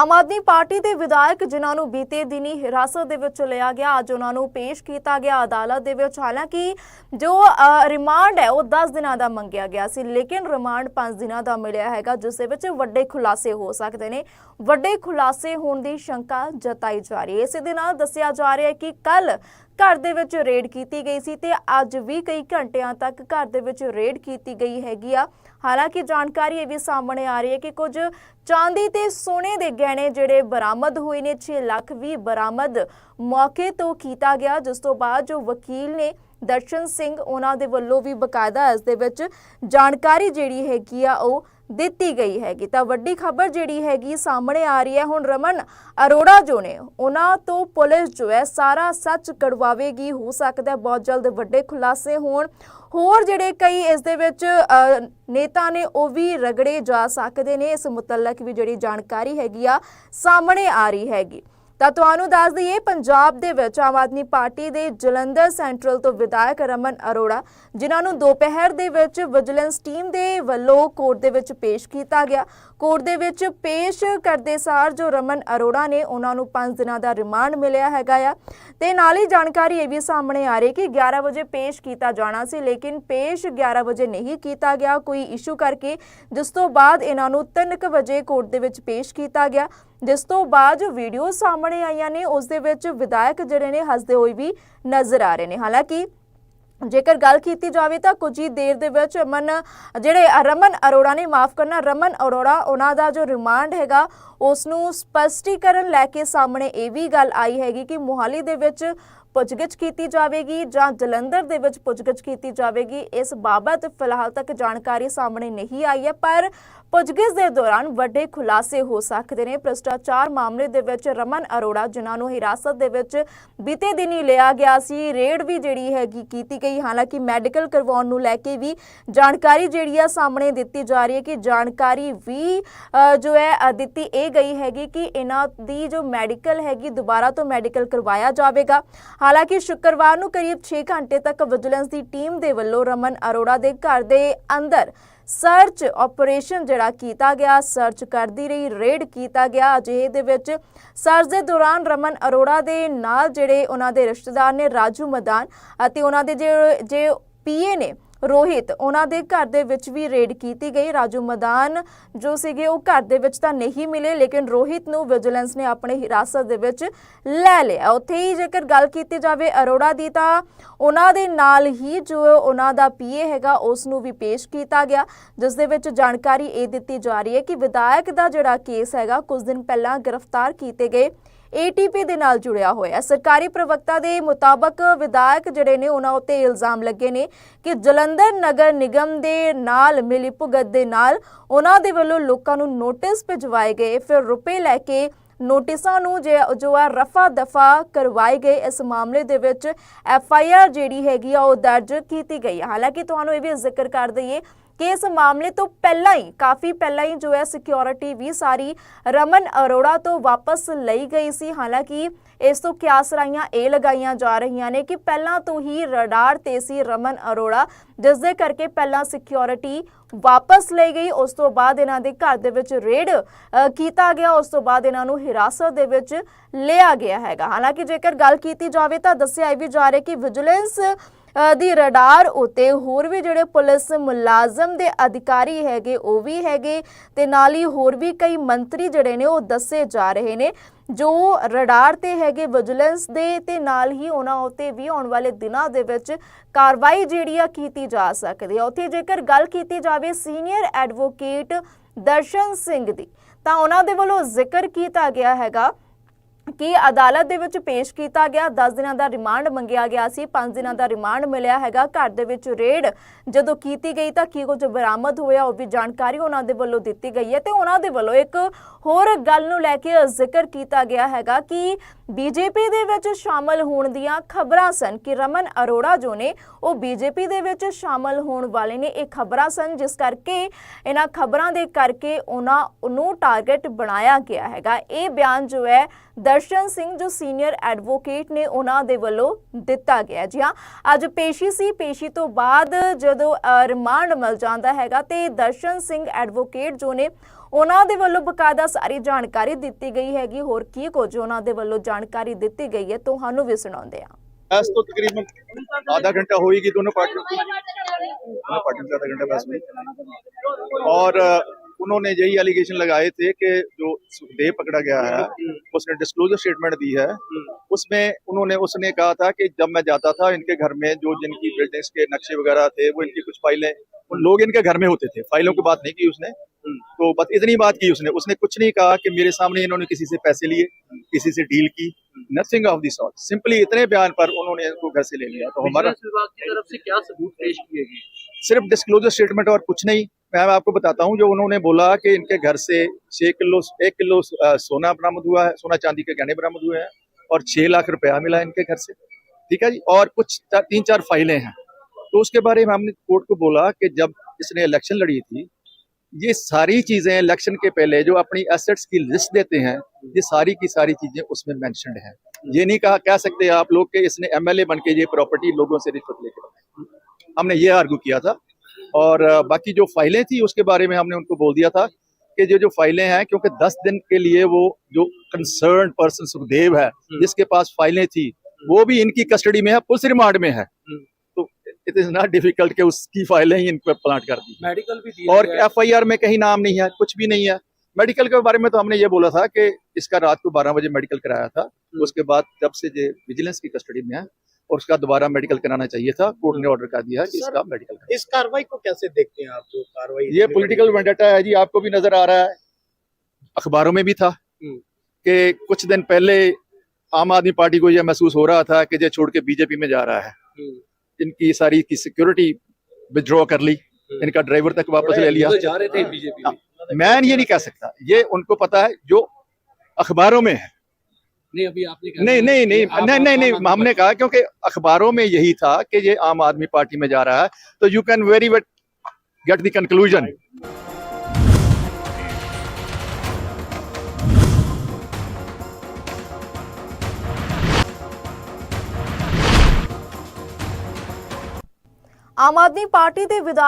ਆਮ ਆਦਮੀ ਪਾਰਟੀ ਦੇ ਵਿਧਾਇਕ ਜਿਨ੍ਹਾਂ ਨੂੰ ਬੀਤੇ ਦਿਨੀ ਹਿਰਾਸਤ ਦੇ ਵਿੱਚ ਲਿਆ ਗਿਆ, ਅੱਜ ਉਹਨਾਂ ਨੂੰ ਪੇਸ਼ ਕੀਤਾ ਗਿਆ। ਅਦਾਲਤ ਦੇ ਵਿੱਚ ਹਾਲਾਂਕਿ ਜੋ ਰਿਮਾਂਡ ਹੈ, ਉਹ 10 ਦਿਨਾਂ ਦਾ ਮੰਗਿਆ ਗਿਆ ਸੀ, ਲੇਕਿਨ ਰਿਮਾਂਡ 5 ਦਿਨਾਂ ਦਾ ਮਿਲਿਆ ਹੈਗਾ, ਜਿਸ ਦੇ ਵਿੱਚ ਵੱਡੇ ਖੁਲਾਸੇ ਹੋ ਸਕਦੇ ਨੇ। ਵੱਡੇ ਖੁਲਾਸੇ ਹੋਣ ਦੀ ਸ਼ੰਕਾ ਜਤਾਈ ਜਾ ਰਹੀ ਹੈ। ਇਸੇ ਦੇ ਨਾਲ ਦੱਸਿਆ ਜਾ ਰਿਹਾ ਹੈ ਕਿ ਕੱਲ ਘਰ ਦੇ ਵਿੱਚ ਰੇਡ ਕੀਤੀ ਗਈ ਸੀ ਤੇ ਅੱਜ ਵੀ ਕਈ ਘੰਟਿਆਂ ਤੱਕ ਘਰ ਦੇ ਵਿੱਚ ਰੇਡ ਕੀਤੀ ਗਈ ਹੈਗੀ ਆ। ਹਾਲਾਂਕਿ ਜਾਣਕਾਰੀ ਇਹ ਵੀ ਸਾਹਮਣੇ ਆ ਰਹੀ ਹੈ ਕਿ ਕੁਝ ਚਾਂਦੀ ਤੇ ਸੋਨੇ ਦੇ ਗਹਿਣੇ ਜਿਹੜੇ ਬਰਾਮਦ ਹੋਏ ਨੇ 6 ਲੱਖ ਵੀ ਬਰਾਮਦ ਮੌਕੇ ਤੋਂ ਕੀਤਾ ਗਿਆ, ਜਿਸ ਤੋਂ ਬਾਅਦ ਜੋ ਵਕੀਲ ਨੇ ਦਰਸ਼ਨ ਸਿੰਘ ਉਹਨਾਂ ਦੇ ਵੱਲੋਂ ਵੀ ਬਕਾਇਦਾ ਇਸ ਦੇ ਵਿੱਚ ਜਾਣਕਾਰੀ ਜਿਹੜੀ ਹੈਗੀ ਆ, ਉਹ ਦਿੱਤੀ ਗਈ ਹੈਗੀ। ਤਾਂ ਵੱਡੀ ਖਬਰ ਜਿਹੜੀ ਹੈਗੀ ਸਾਹਮਣੇ ਆ ਰਹੀ ਹੈ ਹੁਣ ਰਮਨ ਅਰੋੜਾ ਜੋ ਨੇ, ਉਹਨਾਂ ਤੋਂ ਪੁਲਿਸ ਜੋ ਹੈ ਸਾਰਾ ਸੱਚ ਕਢਵਾਵੇਗੀ, ਹੋ ਸਕਦਾ ਬਹੁਤ ਜਲਦ ਵੱਡੇ ਖੁਲਾਸੇ ਹੋਣ। ਹੋਰ ਜਿਹੜੇ ਕਈ ਇਸ ਦੇ ਵਿੱਚ ਨੇਤਾ ਨੇ ਉਹ ਵੀ ਰਗੜੇ ਜਾ ਸਕਦੇ ਨੇ, ਇਸ ਮੁਤਲਕ ਵੀ ਜਿਹੜੀ ਜਾਣਕਾਰੀ ਹੈਗੀ ਆ ਸਾਹਮਣੇ ਆ ਰਹੀ ਹੈਗੀ। ਤਾਂ ਤੁਹਾਨੂੰ ਦੱਸ ਦਈਏ, ਪੰਜਾਬ ਦੇ ਵਿੱਚ ਆਮ ਆਦਮੀ ਪਾਰਟੀ ਦੇ ਜਲੰਧਰ ਸੈਂਟਰਲ ਤੋਂ ਵਿਧਾਇਕ ਰਮਨ ਅਰੋੜਾ, ਜਿਨ੍ਹਾਂ ਨੂੰ ਦੁਪਹਿਰ ਦੇ ਵਿੱਚ ਵਿਜੀਲੈਂਸ ਟੀਮ ਦੇ ਵੱਲੋਂ ਕੋਰਟ ਦੇ ਵਿੱਚ ਪੇਸ਼ ਕੀਤਾ ਗਿਆ। ਕੋਰਟ ਦੇ ਵਿੱਚ ਪੇਸ਼ ਕਰਦੇ ਸਾਰ ਜੋ ਰਮਨ ਅਰੋੜਾ ਨੇ, ਉਹਨਾਂ ਨੂੰ 5 ਦਿਨਾਂ ਦਾ ਰਿਮਾਂਡ ਮਿਲਿਆ ਹੈਗਾ ਆ। ਤੇ ਨਾਲ ਹੀ ਜਾਣਕਾਰੀ ਇਹ ਵੀ ਸਾਹਮਣੇ ਆ ਰਹੀ ਕਿ 11 ਵਜੇ ਪੇਸ਼ ਕੀਤਾ ਜਾਣਾ ਸੀ, ਲੇਕਿਨ ਪੇਸ਼ 11 ਵਜੇ ਨਹੀਂ ਕੀਤਾ ਗਿਆ। ਕੋਈ ਇਸ਼ੂ ਕਰਕੇ ਜਿਸ ਤੋਂ ਬਾਅਦ ਇਹਨਾਂ ਨੂੰ 3:00 ਵਜੇ ਕੋਰਟ ਦੇ ਵਿੱਚ ਪੇਸ਼ ਕੀਤਾ ਗਿਆ। ਜਿਸ ਤੋਂ ਬਾਅਦ ਜੋ ਵੀਡੀਓ ਸਾਹਮਣੇ ਆਈਆਂ ਨੇ, ਉਸ ਦੇ ਵਿੱਚ ਵਿਧਾਇਕ ਜਿਹੜੇ ਨੇ ਹੱਸਦੇ ਹੋਏ ਵੀ ਨਜ਼ਰ ਆ ਰਹੇ ਨੇ। ਹਾਲਾਂਕਿ ਜੇਕਰ ਗੱਲ ਕੀਤੀ ਜਾਵੇ ਤਾਂ ਕੁਝ ਹੀ ਦੇਰ ਦੇ ਵਿੱਚ ਅਮਨ, ਜਿਹੜੇ ਰਮਨ ਅਰੋੜਾ ਨੇ, ਮਾਫ ਕਰਨਾ, ਰਮਨ ਅਰੋੜਾ, ਉਹਨਾਂ ਦਾ ਜੋ ਰਿਮਾਂਡ ਹੈਗਾ ਉਸ ਨੂੰ ਸਪਸ਼ਟੀਕਰਨ ਲੈ ਕੇ ਸਾਹਮਣੇ ਇਹ ਵੀ ਗੱਲ ਆਈ ਹੈਗੀ ਕਿ ਮੁਹਾਲੀ ਦੇ ਵਿੱਚ ਪੁੱਛਗਿੱਛ ਕੀਤੀ ਜਾਵੇਗੀ ਜਾਂ ਜਲੰਧਰ ਦੇ ਵਿੱਚ ਪੁੱਛਗਿੱਛ ਕੀਤੀ ਜਾਵੇਗੀ, ਇਸ ਬਾਬਤ ਫਿਲਹਾਲ ਤੱਕ ਜਾਣਕਾਰੀ ਸਾਹਮਣੇ ਨਹੀਂ ਆਈ ਹੈ, ਪਰ ਪੁੱਛਗਿੱਛ ਦੇ ਦੌਰਾਨ ਵੱਡੇ ਖੁਲਾਸੇ ਹੋ ਸਕਦੇ ਨੇ। ਭ੍ਰਿਸ਼ਟਾਚਾਰ ਮਾਮਲੇ ਦੇ ਵਿੱਚ ਰਮਨ ਅਰੋੜਾ, ਜਿਨ੍ਹਾਂ ਨੂੰ ਹਿਰਾਸਤ ਦੇ ਵਿੱਚ ਬੀਤੇ ਦਿਨ ਹੀ ਲਿਆ ਗਿਆ ਸੀ, ਰੇਡ ਵੀ ਜਿਹੜੀ ਹੈਗੀ ਕੀਤੀ ਗਈ। ਹਾਲਾਂਕਿ ਮੈਡੀਕਲ ਕਰਵਾਉਣ ਨੂੰ ਲੈ ਕੇ ਵੀ ਜਾਣਕਾਰੀ ਜਿਹੜੀ ਆ ਸਾਹਮਣੇ ਦਿੱਤੀ ਜਾ ਰਹੀ ਹੈ ਕਿ ਜਾਣਕਾਰੀ ਵੀ ਜੋ ਹੈ ਦਿੱਤੀ, ਇਹ ਗਈ ਹੈਗੀ ਕਿ ਇਹਨਾਂ ਦੀ ਜੋ ਮੈਡੀਕਲ ਹੈਗੀ, ਦੁਬਾਰਾ ਤੋਂ ਮੈਡੀਕਲ ਕਰਵਾਇਆ ਜਾਵੇਗਾ। ਹਾਲਾਂਕਿ ਸ਼ੁੱਕਰਵਾਰ ਨੂੰ ਕਰੀਬ 6 ਘੰਟੇ ਤੱਕ ਵਿਜੀਲੈਂਸ ਦੀ ਟੀਮ ਦੇ ਵੱਲੋਂ ਰਮਨ ਅਰੋੜਾ ਦੇ ਘਰ ਦੇ ਅੰਦਰ ਸਰਚ ਆਪਰੇਸ਼ਨ ਜਿਹੜਾ ਕੀਤਾ ਗਿਆ, ਸਰਚ ਕਰਦੀ ਰਹੀ, ਰੇਡ ਕੀਤਾ ਗਿਆ। ਅਜਿਹੇ ਦੇ ਵਿੱਚ ਸਰਚ ਦੇ ਦੌਰਾਨ ਰਮਨ ਅਰੋੜਾ ਦੇ ਨਾਲ ਜਿਹੜੇ ਉਹਨਾਂ ਦੇ ਰਿਸ਼ਤੇਦਾਰ ਨੇ, ਰਾਜੂ ਮਦਾਨ ਅਤੇ ਉਹਨਾਂ ਦੇ ਜਿਹੜੇ ਜੇ ਪੀਏ ਨੇ ਰੋਹਿਤ, ਉਹਨਾਂ ਦੇ ਘਰ ਦੇ ਵਿੱਚ ਵੀ ਰੇਡ ਕੀਤੀ ਗਈ। ਰਾਜੂ ਮਦਾਨ ਜੋ ਸੀਗੇ, ਉਹ ਘਰ ਦੇ ਵਿੱਚ ਤਾਂ ਨਹੀਂ ਮਿਲੇ, ਲੇਕਿਨ ਰੋਹਿਤ ਨੂੰ ਵਿਜੀਲੈਂਸ ਨੇ ਆਪਣੇ ਹਿਰਾਸਤ ਦੇ ਵਿੱਚ ਲੈ ਲਿਆ। ਉੱਥੇ ਹੀ ਜੇਕਰ ਗੱਲ ਕੀਤੀ ਜਾਵੇ ਅਰੋੜਾ ਦੀ ਤਾਂ ਉਹਨਾਂ ਦੇ ਨਾਲ ਹੀ ਜੋ ਉਹਨਾਂ ਦਾ ਪੀਏ ਹੈਗਾ, ਉਸ ਨੂੰ ਵੀ ਪੇਸ਼ ਕੀਤਾ ਗਿਆ, ਜਿਸ ਦੇ ਵਿੱਚ ਜਾਣਕਾਰੀ ਇਹ ਦਿੱਤੀ ਜਾ ਰਹੀ ਹੈ ਕਿ ਵਿਧਾਇਕ ਦਾ ਜਿਹੜਾ ਕੇਸ ਹੈਗਾ, ਕੁਝ ਦਿਨ ਪਹਿਲਾਂ ਗ੍ਰਿਫਤਾਰ ਕੀਤੇ ਗਏ। ਏਟੀਪੀ ਦੇ ਨਾਲ ਜੁੜਿਆ ਹੋਇਆ ਸਰਕਾਰੀ ਪ੍ਰਵਕਤਾ ਦੇ ਮੁਤਾਬਕ ਵਿਧਾਇਕ ਜਿਹੜੇ ਨੇ, ਉਹਨਾਂ ਉੱਤੇ ਇਲਜ਼ਾਮ ਲੱਗੇ ਨੇ ਕਿ ਜਲੰਧਰ ਨਗਰ ਨਿਗਮ ਦੇ ਨਾਲ ਮਿਲੀ ਭੁਗਤ ਦੇ ਨਾਲ ਉਹਨਾਂ ਦੇ ਵੱਲੋਂ ਲੋਕਾਂ ਨੂੰ ਨੋਟਿਸ ਭਿਜਵਾਏ ਗਏ। ਫਿਰ ਰੁਪਏ ਲੈ ਕੇ ਨੋਟਿਸਾਂ ਨੂੰ ਜੇ ਜੋ ਆ ਰਫਾ ਦਫਾ ਕਰਵਾਏ ਗਏ, ਇਸ ਮਾਮਲੇ ਦੇ ਵਿੱਚ ਐਫ ਆਈ ਆਰ ਜਿਹੜੀ ਹੈਗੀ ਆ, ਉਹ ਦਰਜ ਕੀਤੀ ਗਈ ਹੈ ਹਾਲਾਂਕਿ ਤੁਹਾਨੂੰ ਇਹ ਵੀ ਜ਼ਿਕਰ ਕਰ ਦਈਏ ਕਿ ਇਸ ਮਾਮਲੇ ਤੋਂ ਪਹਿਲਾਂ ਹੀ, ਕਾਫੀ ਪਹਿਲਾਂ ਹੀ ਜੋ ਹੈ ਸਿਕਿਉਰਿਟੀ ਵੀ ਸਾਰੀ ਰਮਨ ਅਰੋੜਾ ਤੋਂ ਵਾਪਸ ਲਈ ਗਈ ਸੀ। ਹਾਲਾਂਕਿ ਇਸ ਤੋਂ ਕਿਆਸਰਾਈਆਂ ਇਹ ਲਗਾਈਆਂ ਜਾ ਰਹੀਆਂ ਨੇ ਕਿ ਪਹਿਲਾਂ ਤੋਂ ਹੀ ਰਡਾਰ ਤੇ ਸੀ ਰਮਨ ਅਰੋੜਾ, ਜਿਸ ਦੇ ਕਰਕੇ ਪਹਿਲਾਂ ਸਿਕਿਉਰਿਟੀ ਵਾਪਸ ਲਈ ਗਈ। ਉਸ ਤੋਂ ਬਾਅਦ ਇਹਨਾਂ ਦੇ ਘਰ ਦੇ ਵਿੱਚ ਰੇਡ ਕੀਤਾ ਗਿਆ। ਉਸ ਤੋਂ ਬਾਅਦ ਇਹਨਾਂ ਨੂੰ ਹਿਰਾਸਤ ਦੇ ਵਿੱਚ ਲਿਆ ਗਿਆ ਹੈਗਾ। ਹਾਲਾਂਕਿ ਜੇਕਰ ਗੱਲ ਕੀਤੀ ਜਾਵੇ ਤਾਂ ਦੱਸਿਆ ਇਹ ਵੀ ਜਾ ਰਿਹਾ ਕਿ ਵਿਜੀਲੈਂਸ ਦੀ ਰਡਾਰ ਉਤੇ ਹੋਰ ਵੀ ਜਿਹੜੇ ਪੁਲਿਸ ਮੁਲਾਜ਼ਮ ਦੇ ਅਧਿਕਾਰੀ ਹੈਗੇ, ਉਹ ਵੀ ਹੈਗੇ ਤੇ ਨਾਲ ਹੀ ਹੋਰ ਵੀ ਕਈ ਮੰਤਰੀ ਜਿਹੜੇ ਨੇ, ਉਹ ਦੱਸੇ ਜਾ ਰਹੇ ਨੇ, ਜੋ ਰਡਾਰ ਤੇ ਹੈਗੇ ਵਿਜੀਲੈਂਸ ਦੇ ਤੇ ਨਾਲ ਹੀ ਉਹਨਾਂ ਉਤੇ ਵੀ ਆਉਣ ਵਾਲੇ ਦਿਨਾਂ ਦੇ ਵਿੱਚ ਕਾਰਵਾਈ ਜਿਹੜੀ ਆ ਕੀਤੀ ਜਾ ਸਕਦੀ ਹੈ ਉੱਥੇ ਜੇਕਰ ਗੱਲ ਕੀਤੀ ਜਾਵੇ ਸੀਨੀਅਰ ਐਡਵੋਕੇਟ ਦਰਸ਼ਨ ਸਿੰਘ ਦੀ, ਤਾਂ ਉਹਨਾਂ ਦੇ ਵੱਲੋਂ ਜ਼ਿਕਰ ਕੀਤਾ ਗਿਆ ਹੈਗਾ ਕਿ ਅਦਾਲਤ ਦੇ ਵਿੱਚ ਪੇਸ਼ ਕੀਤਾ ਗਿਆ? 10 ਦਿਨਾਂ ਦਾ ਰਿਮਾਂਡ ਮੰਗਿਆ ਗਿਆ ਸੀ 5 ਦਿਨਾਂ ਦਾ ਰਿਮਾਂਡ ਮਿਲਿਆ ਹੈਗਾ। ਘਰ ਦੇ ਵਿੱਚ ਰੇਡ ਜਦੋਂ ਕੀਤੀ ਗਈ ਤਾਂ ਕੀ ਕੁਝ ਬਰਾਮਦ ਹੋਇਆ ਉਹ ਵੀ ਜਾਣਕਾਰੀ ਉਹਨਾਂ ਦੇ ਵੱਲੋਂ ਦਿੱਤੀ ਗਈ ਹੈ ਤੇ ਉਹਨਾਂ ਦੇ ਵੱਲੋਂ ਇੱਕ ਹੋਰ ਗੱਲ ਨੂੰ ਲੈ ਕੇ ਜ਼ਿਕਰ ਕੀਤਾ ਗਿਆ ਹੈਗਾ ਕਿ ਬੀਜੇਪੀ ਦੇ ਵਿੱਚ ਸ਼ਾਮਲ ਹੋਣ ਦੀਆਂ ਖਬਰਾਂ ਸਨ ਕਿ ਰਮਨ ਅਰੋੜਾ ਜੋ ਨੇ, ਉਹ ਬੀਜੇਪੀ ਦੇ ਵਿੱਚ ਸ਼ਾਮਲ ਹੋਣ ਵਾਲੇ ਨੇ। ਇਹ ਖਬਰਾਂ ਸਨ, ਜਿਸ ਕਰਕੇ ਇਹਨਾਂ ਖਬਰਾਂ ਦੇ ਕਰਕੇ ਉਹਨਾਂ ਨੂੰ ਟਾਰਗੇਟ ਬਣਾਇਆ ਗਿਆ ਹੈਗਾ। ਇਹ ਬਿਆਨ ਜੋ ਹੈ, ਦਰਸ਼ਨ ਸਿੰਘ, ਜੋ ਸੀਨੀਅਰ ਐਡਵੋਕੇਟ ਨੇ, ਉਹਨਾਂ ਦੇ ਵੱਲੋਂ ਦਿੱਤਾ ਗਿਆ ਜੀ। ਹਾਂ, ਅੱਜ ਪੇਸ਼ੀ ਸੀ। ਪੇਸ਼ੀ ਤੋਂ ਬਾਅਦ ਜਦੋਂ ਰਿਮਾਂਡ ਮਿਲ ਜਾਂਦਾ ਹੈਗਾ ਤੇ ਦਰਸ਼ਨ ਸਿੰਘ ਐਡਵੋਕੇਟ ਜੋ ਨੇ ਉਹਨਾਂ ਦੇ ਵੱਲੋਂ ਬਕਾਇਦਾ ਸਾਰੀ ਜਾਣਕਾਰੀ ਦਿੱਤੀ ਗਈ ਹੈਗੀ ਹੋਰ ਕੀ ਕੁਝ ਉਹਨਾਂ ਦੇ ਵੱਲੋਂ ਜਾਣਕਾਰੀ ਦਿੱਤੀ ਗਈ ਹੈ ਤੁਹਾਨੂੰ ਵੀ ਸੁਣਾਉਂਦੇ ਹਾਂ बहस तो तकरीबन आधा घंटा होएगी दोनों पार्टियों की दोनों पार्टियों से आधा घंटा बहस हुई और अ, उन्होंने यही एलिगेशन लगाए थे कि जो सुखदेव पकड़ा गया है उसने डिस्क्लोजर स्टेटमेंट दी है उसमें उन्होंने उसने कहा था कि जब मैं जाता था इनके घर में जो जिनकी बिल्डिंग्स के नक्शे वगैरह थे वो इनकी कुछ फाइलें उन लोग इनके घर में होते थे फाइलों की बात नहीं की उसने तो बस इतनी बात की उसने। उसने कुछ नहीं कहा कि मेरे सामने इन्होंने किसी से पैसे लिए किसी से डील की। Nothing of the sort simply इतने बयान पर उन्होंने इनको घर से ले लिया। तो हमारा विभाग की तरफ़ से क्या सबूत पेश किए गए? सिर्फ़ डिस्क्लोजर स्टेटमेंट और कुछ नहीं। मैं आपको बताता हूँ जो उन्होंने बोला कि इनके घर से छह किलो एक किलो सोना बरामद हुआ है सोना चांदी के गहने बरामद हुए हैं और छह लाख रुपया मिला इनके घर से। ठीक है जी? और कुछ तीन चार फाइलें हैं। तो उसके बारे में हमने कोर्ट को बोला कि जब इसने इलेक्शन लड़ी थी ये सारी चीज़ें इलेक्शन के पहले जो अपनी एसेट्स की लिस्ट देते हैं ये सारी की सारी चीज़ें उसमें मेंशन्ड हैं। ये नहीं कहा कह सकते आप लोग कि इसने एमएलए बन के ये प्रॉपर्टी लोगों से रिश्वत लेके बनाई। हमने ये आर्गू किया था और बाकी जो फाइलें थी उसके बारे में हमने उनको बोल दिया था कि जो जो फाइलें हैं क्योंकि 10 दिन के लिए वो जो कंसर्न पर्सन सुखदेव है जिसके पास फाइलें थी वो भी इनकी कस्टडी में है पुलिस रिमांड में है। तो इट इज़ नॉट डिफ़िकल्ट कि उसकी फाइलें ही इन पर प्लांट कर दी। मेडिकल भी और एफ़ आई एफआईआर में कहीं नाम नहीं है कुछ भी नहीं है। मेडिकल के बारे में तो हमने ये बोला था कि इसका रात को 12 बजे मेडिकल कराया था। उसके बाद जब से ये विजिलेंस की कस्टडी में है और उसका दोबारा मेडिकल कराना चाहिए था कोर्ट ने ऑर्डर कर दिया कि इसका मेडिकल। इस कार्रवाई को कैसे देखते हैं आप जो कार्रवाई ये पॉलिटिकल वेंडेटा है जी आपको भी नज़र आ रहा है। अखबारों में भी था हम्म। कि कुछ दिन पहले आम आदमी पार्टी को यह महसूस हो रहा था कि ये छोड़ के बीजेपी में जा रहा है। हम्म। इनकी सारी की सिक्योरिटी विद्रॉ कर ली इनका ड्राइवर तक वापस ले लिया। जा रहे थे बीजेपी मैं ये नहीं कह सकता। ये उनको पता है जो अखबारों में है। नहीं अभी आपने कहा नहीं नहीं नहीं नहीं नहीं नहीं हमने कहा क्योंकि अखबारों में यही था कि ये आम आदमी पार्टी में जा रहा है तो you can very well get the conclusion Aam Aadmi Party ਦੇ ਵਿਧਾਇਕ